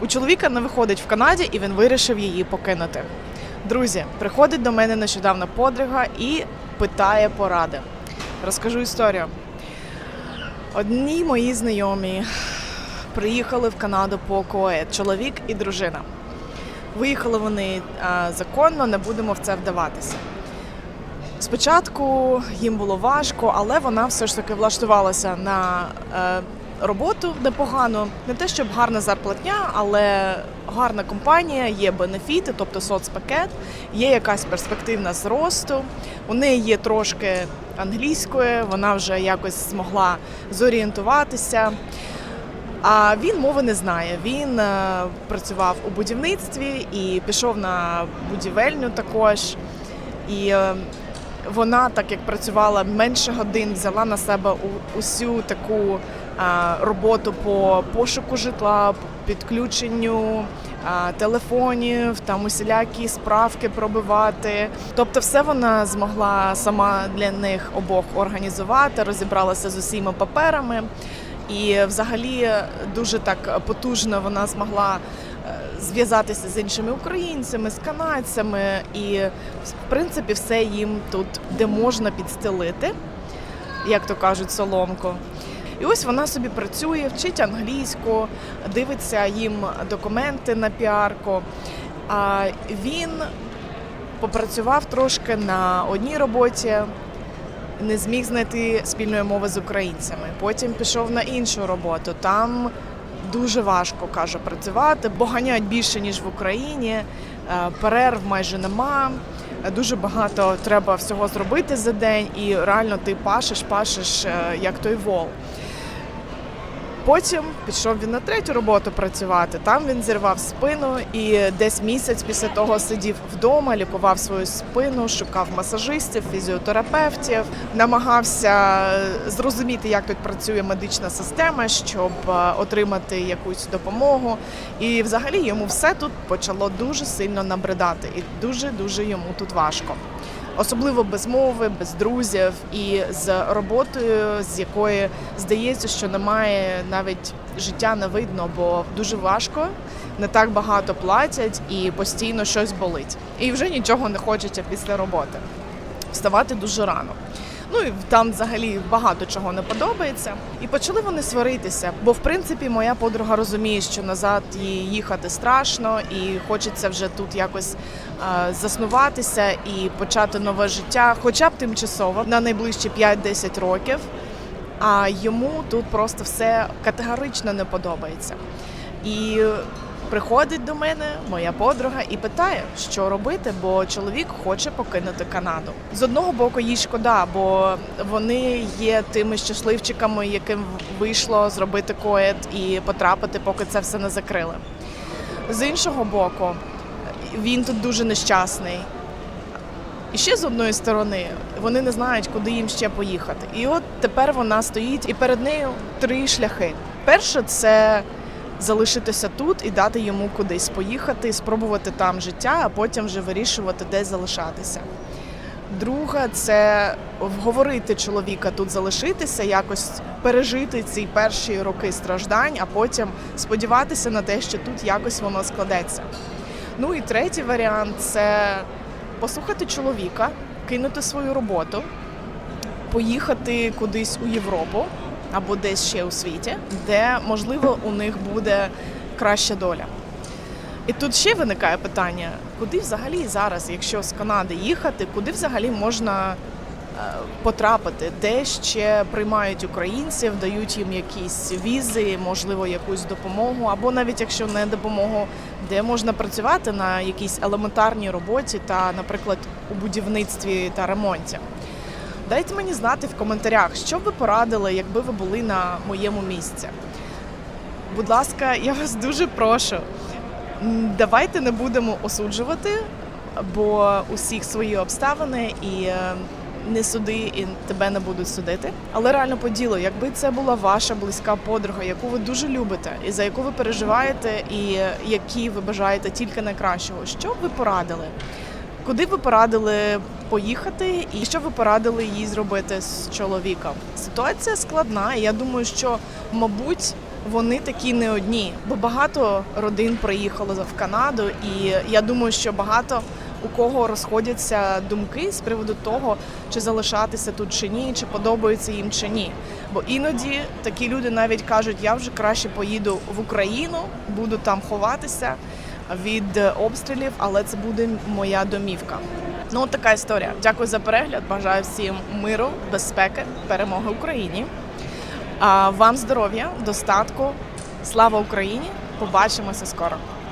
У чоловіка не виходить в Канаді, і він вирішив її покинути. Друзі, приходить до мене нещодавно подруга і питає поради. Розкажу історію. Одні мої знайомі приїхали в Канаду по коет, чоловік і дружина. Виїхали вони законно, не будемо в це вдаватися. Спочатку їм було важко, але вона все ж таки влаштувалася на е, роботу непогано. Не те, щоб гарна зарплатня, але гарна компанія, є бенефіти, тобто соцпакет, є якась перспективна зросту. У неї є трошки англійської, вона вже якось змогла зорієнтуватися. А він мови не знає. Він е, працював у будівництві і пішов на будівельню також. І е, вона, так як працювала менше годин, взяла на себе усю таку роботу по пошуку житла, підключенню телефонів, там усілякі справки пробивати. Тобто, все вона змогла сама для них обох організувати, розібралася з усіма паперами. І взагалі дуже так потужно вона змогла е, зв'язатися з іншими українцями, з канадцями, і в принципі все їм тут де можна підстелити, як то кажуть, соломку. І ось вона собі працює, вчить англійську, дивиться їм документи на піарку. А він попрацював трошки на одній роботі, не зміг знайти спільної мови з українцями. Потім пішов на іншу роботу. Там дуже важко каже працювати, бо ганяють більше ніж в Україні. е, Перерв майже нема. Дуже багато треба всього зробити за день, і реально ти пашеш, пашеш е, як той вол. Потім пішов він на третю роботу працювати. Там він зірвав спину і десь місяць після того сидів вдома, лікував свою спину, шукав масажистів, фізіотерапевтів, намагався е, зрозуміти, як тут працює медична система, щоб е, отримати якусь допомогу. І взагалі йому все тут почало дуже сильно набридати, і дуже дуже йому тут важко особливо без мови, без друзів і з роботою, з якої здається, що немає навіть життя не видно, бо дуже важко, не так багато платять і постійно щось болить. І вже нічого не хочеться після роботи. Вставати дуже рано. Ну і там взагалі багато чого не подобається. І почали вони сваритися. Бо в принципі моя подруга розуміє, що назад їй їхати страшно, і хочеться вже тут якось заснуватися і почати нове життя, хоча б тимчасово на найближчі 5-10 років. А йому тут просто все категорично не подобається. І приходить до мене моя подруга і питає, що робити, бо чоловік хоче покинути Канаду. З одного боку, їй шкода, бо вони є тими щасливчиками, яким вийшло зробити коет і потрапити, поки це все не закрили. З іншого боку, він тут дуже нещасний. І ще з одної сторони вони не знають, куди їм ще поїхати. І от тепер вона стоїть, і перед нею три шляхи. Перше це залишитися тут і дати йому кудись поїхати, спробувати там життя, а потім вже вирішувати, де залишатися. Друга це вговорити чоловіка тут залишитися, якось пережити ці перші роки страждань, а потім сподіватися на те, що тут якось воно складеться. Ну і третій варіант це послухати чоловіка, кинути свою роботу, поїхати кудись у Європу або десь ще у світі, де можливо у них буде краща доля. І тут ще виникає питання: куди взагалі зараз, якщо з Канади їхати, куди взагалі можна е, потрапити, де ще приймають українців, дають їм якісь візи, можливо, якусь допомогу, або навіть якщо не допомогу, де можна працювати на якійсь елементарній роботі та, наприклад, у будівництві та ремонті. Дайте мені знати в коментарях, що б ви порадили, якби ви були на моєму місці. Будь ласка, я вас дуже прошу. Давайте не будемо осуджувати, бо усіх свої обставини і е, не суди, і тебе не будуть судити. Але реально по ділу, якби це була ваша близька подруга, яку ви дуже любите, і за яку ви переживаєте, і е, якій ви бажаєте тільки найкращого, що б ви порадили? Куди ви порадили поїхати, і що ви порадили їй зробити з чоловіком? Ситуація складна, і я думаю, що, мабуть, вони такі не одні, бо багато родин приїхало в Канаду, і я думаю, що багато у кого розходяться думки з приводу того, чи залишатися тут чи ні, чи подобається їм чи ні. Бо іноді такі люди навіть кажуть, я вже краще поїду в Україну, буду там ховатися від е, обстрілів, але це буде моя домівка. Ну, от така історія. Дякую за перегляд. Бажаю всім миру, безпеки, перемоги Україні. Вам здоров'я, достатку. Слава Україні! Побачимося скоро.